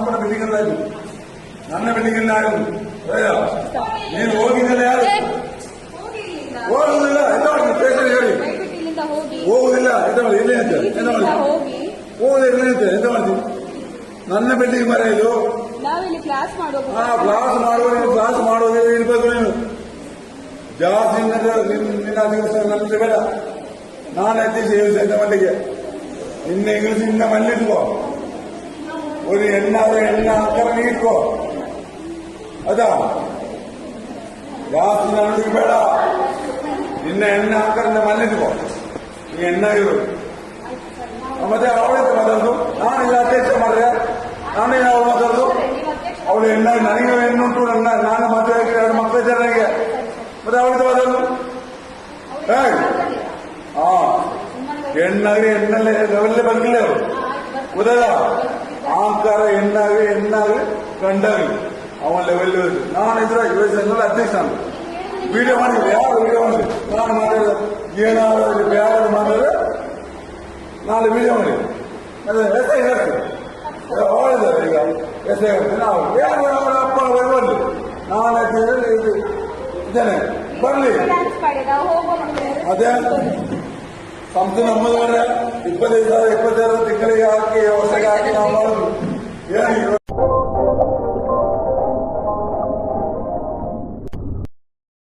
ಅಲ್ಲ ಇದು ನನ್ನ ಬಿಲ್ಡಿಂಗ್ ಅಲ್ಲ ಯಾರು ನೀನು ಹೋಗಿದ್ದಲ್ಲ ಯಾರು? ಹೋಗುದಿಲ್ಲ ಎಂತ ಮಾಡಿ ಸ್ಟೇಷನ್ ಹೇಳಿ ಹೋಗಿ. ಹೋಗುದಿಲ್ಲ ಎಂತ ಮಾಡಿ ಇಲ್ಲಿ ಅಂತ ಎಂತ ಮಾಡಿ ಹೋಗಿ. ಹೋಗುದಿಲ್ಲ ಎಂತ ಎಂತ ಮಾಡ್ತೀನಿ ನನ್ನ ಬಿಲ್ಡಿಂಗ್ ಮರ ಇದು? ಕ್ಲಾಸ್ ಮಾಡುವ ಕ್ಲಾಸ್ ಮಾಡೋದು ನೀನು ಕ್ಲಾಸ್ ಮಾಡೋದೇ ಇರ್ಬೇಕು ನೀನು. ಜಾಸ್ತಿ ನಿನ್ನ ದಿವಸ ನನ್ನ ಬೇಡ. ನಾನು ಎತ್ತಿಸಿ ಎಂತ ಮಲ್ಲಿಗೆ. ನಿನ್ನ ಇಂಗ್ಲಿಷ್ ನಿನ್ನ ಮಲ್ಲಿಟ್ಕೋ ഒരു എണ്ണാറ് എണ്ണ അക്കറ നീക്കോ അതാ ഗ്യാസ് നടത്തി ಬೇಡ ನಿನ್ನ ಎಣ್ಣೆ ಹಾಕರಿಂದ ಮಲ್ಲಿಟ್ಕೋ ಈ ಎಣ್ಣೆ ಇರು ಮತ್ತೆ ಅವಳಿಗೆ ಮಾತಾಡುದು ನಾನು ಇಲ್ಲ ಅಧ್ಯಕ್ಷ ಮಾಡ್ರೆ ನಾನು ಯಾವ ಮಾತಾಡುದು ಅವಳು ಎಣ್ಣೆ ನನಗೆ ಹೆಣ್ಣುಂಟು ನನ್ನ ನಾನು ಮತ್ತೆ ಎರಡು ಮಕ್ಕಳ ಜನರಿಗೆ ಮತ್ತೆ ಅವಳಿಗೆ ಮಾತಾಡುದು ಹೇಗೆ ಹಾ ಹೆಣ್ಣಾಗಿ ಎಣ್ಣಲ್ಲಿ ಲೆವೆಲ್ಲೇ ಬಂದಿಲ್ಲ ಅವರು ಉದಯ ಆಂಕಾರ ಹೆಣ್ಣಾಗಿ ಹೆಣ್ಣಾಗಿ ಗಂಡಾಗಿ ಅವನ ಲೆವೆಲ್ ನಾನು ಇದ್ರ ಯುವಜನಲ್ಲಿ ಅಧ್ಯಕ್ಷ ನಾನು ವಿಡಿಯೋ ಮಾಡಿ ಯಾರು ವಿಡಿಯೋ ಮಾಡಿದ್ರು? ನಾನು ಮಾಡಿದ ಏನಾದ್ರು ಬೇರೆ ಮಾಡಿದ್ರೆ ನಾನು ವಿಡಿಯೋ ಮಾಡಿ ಅದೇ ಎಸ್ ಐ ಹೇಳ್ತೀನಿ ಹೇಳಿದ್ದಾರೆ ಈಗ. ಎಸ್ ಐ ಹೇಳ್ತೀನಿ. ನಾವು ಬೇರೆ ಅಪ್ಪ ಬರಲಿ ನಾನು ಇದ್ದೇನೆ. ಬರಲಿ. ಅದೇ. ಸಂಸ್ಥೆ ನಮ್ಮದು ಮಾರ್ರೆ. ಇಪ್ಪತ್ತೈದು ಸಾವಿರ Yeah, you're.